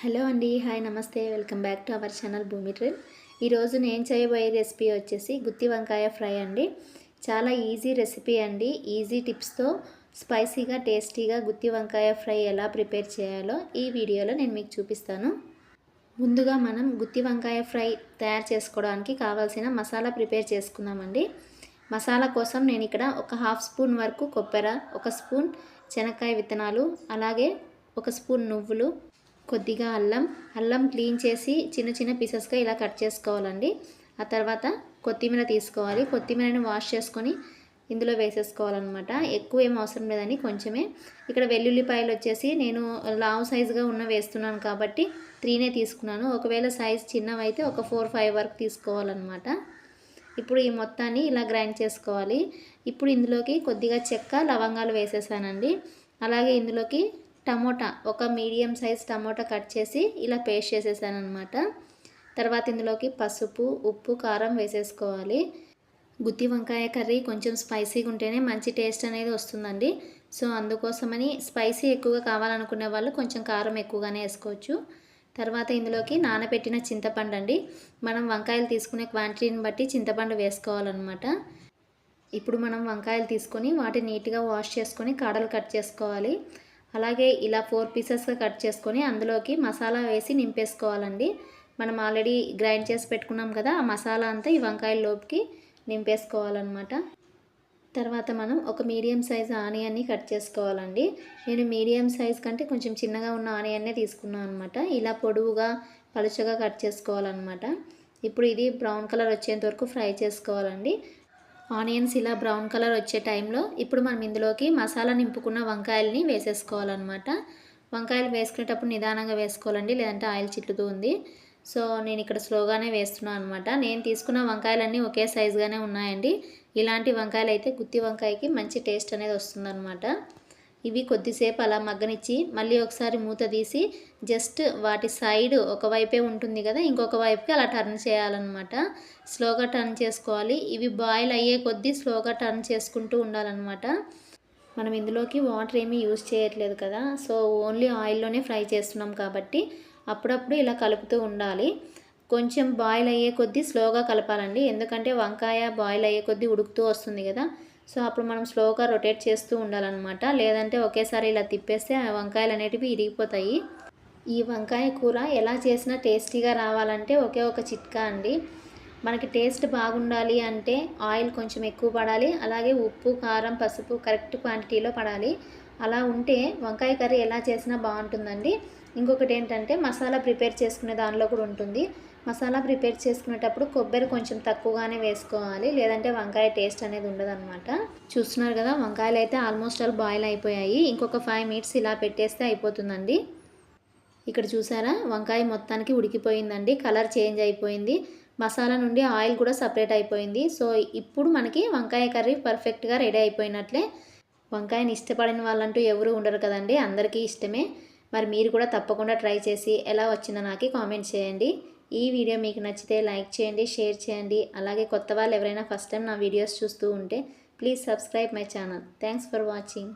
Hello అండి hi నమస్తే. Welcome back to our channel భూమి ట్రిల్. ఈరోజు నేను చేయబోయే రెసిపీ వచ్చేసి గుత్తి వంకాయ ఫ్రై అండి. చాలా ఈజీ రెసిపీ అండి. ఈజీ టిప్స్తో స్పైసీగా టేస్టీగా గుత్తి వంకాయ ఫ్రై ఎలా ప్రిపేర్ చేయాలో ఈ వీడియోలో నేను మీకు చూపిస్తాను. ముందుగా మనం గుత్తి వంకాయ ఫ్రై తయారు చేసుకోవడానికి కావాల్సిన మసాలా ప్రిపేర్ చేసుకుందామండి. మసాలా కోసం నేను ఇక్కడ ఒక హాఫ్ స్పూన్ వరకు కొబ్బెర ఒక స్పూన్ శనక్కాయ విత్తనాలు అలాగే ఒక స్పూన్ నువ్వులు కొద్దిగా అల్లం అల్లం క్లీన్ చేసి చిన్న చిన్న పీసెస్గా ఇలా కట్ చేసుకోవాలండి. ఆ తర్వాత కొత్తిమీర తీసుకోవాలి. కొత్తిమీరని వాష్ చేసుకొని ఇందులో వేసేసుకోవాలన్నమాట. ఎక్కువ ఏం అవసరం లేదని కొంచెమే. ఇక్కడ వెల్లుల్లిపాయలు వచ్చేసి నేను లావ్ సైజుగా ఉన్న వేస్తున్నాను కాబట్టి త్రీనే తీసుకున్నాను. ఒకవేళ సైజ్ చిన్నవైతే ఒక ఫోర్ ఫైవ్ వరకు తీసుకోవాలన్నమాట. ఇప్పుడు ఈ మొత్తాన్ని ఇలా గ్రైండ్ చేసుకోవాలి. ఇప్పుడు ఇందులోకి కొద్దిగా చెక్క లవంగాలు వేసేసానండి. అలాగే ఇందులోకి టమోటా ఒక మీడియం సైజ్ టమోటా కట్ చేసి ఇలా పేస్ట్ చేసేసాను అనమాట తర్వాత ఇందులోకి పసుపు ఉప్పు కారం వేసేసుకోవాలి. గుత్తి వంకాయ కర్రీ కొంచెం స్పైసీగా ఉంటేనే మంచి టేస్ట్ అనేది వస్తుందండి. సో అందుకోసమని స్పైసీ ఎక్కువగా కావాలనుకునే వాళ్ళు కొంచెం కారం ఎక్కువగానే వేసుకోవచ్చు. తర్వాత ఇందులోకి నానబెట్టిన చింతపండు అండి మనం వంకాయలు తీసుకునే క్వాంటిటీని బట్టి చింతపండు వేసుకోవాలన్నమాట. ఇప్పుడు మనం వంకాయలు తీసుకొని వాటిని నీట్గా వాష్ చేసుకొని కాడలు కట్ చేసుకోవాలి. అలాగే ఇలా ఫోర్ పీసెస్గా కట్ చేసుకొని అందులోకి మసాలా వేసి నింపేసుకోవాలండి. మనం ఆల్రెడీ గ్రైండ్ చేసి పెట్టుకున్నాం కదా ఆ మసాలా అంతా ఈ వంకాయల లోపుకి నింపేసుకోవాలన్నమాట. తర్వాత మనం ఒక మీడియం సైజ్ ఆనియన్ని కట్ చేసుకోవాలండి. నేను మీడియం సైజ్ కంటే కొంచెం చిన్నగా ఉన్న ఆనియన్నే తీసుకున్నాను అనమాట ఇలా పొడవుగా పలుచగా కట్ చేసుకోవాలన్నమాట. ఇప్పుడు ఇది బ్రౌన్ కలర్ వచ్చేంత వరకు ఫ్రై చేసుకోవాలండి. ఆనియన్స్ ఇలా బ్రౌన్ కలర్ వచ్చే టైంలో ఇప్పుడు మనం ఇందులోకి మసాలా నింపుకున్న వంకాయలని వేసేసుకోవాలన్నమాట. వంకాయలు వేసుకునేటప్పుడు నిదానంగా వేసుకోవాలండి లేదంటే ఆయిల్ చిట్లుతూ ఉంది. సో నేను ఇక్కడ స్లోగానే వేస్తున్నాను అనమాట నేను తీసుకున్న వంకాయలన్నీ ఒకే సైజుగానే ఉన్నాయండి. ఇలాంటి వంకాయలు అయితే గుత్తి వంకాయకి మంచి టేస్ట్ అనేది వస్తుందన్నమాట. ఇవి కొద్దిసేపు అలా మగ్గనిచ్చి మళ్ళీ ఒకసారి మూత తీసి జస్ట్ వాటి సైడ్ ఒకవైపే ఉంటుంది కదా ఇంకొక వైపుకి అలా టర్న్ చేయాలన్నమాట. స్లోగా టర్న్ చేసుకోవాలి. ఇవి బాయిల్ అయ్యే కొద్దీ స్లోగా టర్న్ చేసుకుంటూ ఉండాలన్నమాట. మనం ఇందులోకి వాటర్ ఏమీ యూజ్ చేయట్లేదు కదా సో ఓన్లీ ఆయిల్లోనే ఫ్రై చేస్తున్నాం కాబట్టి అప్పుడప్పుడు ఇలా కలుపుతూ ఉండాలి. కొంచెం బాయిల్ అయ్యే కొద్దీ స్లోగా కలపాలండి. ఎందుకంటే వంకాయ బాయిల్ అయ్యే కొద్దీ ఉడుకుతూ వస్తుంది కదా సో అప్పుడు మనం స్లోగా రొటేట్ చేస్తూ ఉండాలన్నమాట. లేదంటే ఒకేసారి ఇలా తిప్పేస్తే ఆ వంకాయలు అనేటివి ఇరిగిపోతాయి. ఈ వంకాయ కూర ఎలా చేసినా టేస్టీగా రావాలంటే ఒకే ఒక చిట్కా అండి. మనకి టేస్ట్ బాగుండాలి అంటే ఆయిల్ కొంచెం ఎక్కువ పడాలి. అలాగే ఉప్పు కారం పసుపు కరెక్ట్ క్వాంటిటీలో పడాలి. అలా ఉంటే వంకాయ కర్రీ ఎలా చేసినా బాగుంటుందండి. ఇంకొకటి ఏంటంటే మసాలా ప్రిపేర్ చేసుకునే దానిలో కూడా ఉంటుంది. మసాలా ప్రిపేర్ చేసుకునేటప్పుడు కొబ్బరి కొంచెం తక్కువగానే వేసుకోవాలి. లేదంటే వంకాయ టేస్ట్ అనేది ఉండదన్నమాట. చూస్తున్నారు కదా వంకాయలు అయితే ఆల్మోస్ట్ ఆల్ బాయిల్ అయిపోయాయి. ఇంకొక ఫైవ్ మినిట్స్ ఇలా పెట్టేస్తే అయిపోతుందండి. ఇక్కడ చూసారా వంకాయ మొత్తానికి ఉడికిపోయిందండి. కలర్ చేంజ్ అయిపోయింది. మసాలా నుండి ఆయిల్ కూడా సపరేట్ అయిపోయింది. సో ఇప్పుడు మనకి వంకాయ కర్రీ పర్ఫెక్ట్గా రెడీ అయిపోయినట్లే. వంకాయని ఇష్టపడిన వాళ్ళంటూ ఎవరు ఉండరు కదండి. అందరికీ ఇష్టమే. మరి మీరు కూడా తప్పకుండా ట్రై చేసి ఎలా వచ్చిందో నాకు కామెంట్ చేయండి. ఈ వీడియో మీకు నచ్చితే లైక్ చేయండి షేర్ చేయండి. అలాగే కొత్త వాళ్ళు ఎవరైనా ఫస్ట్ టైం నా వీడియోస్ చూస్తూ ఉంటే please subscribe my channel. Thanks for watching.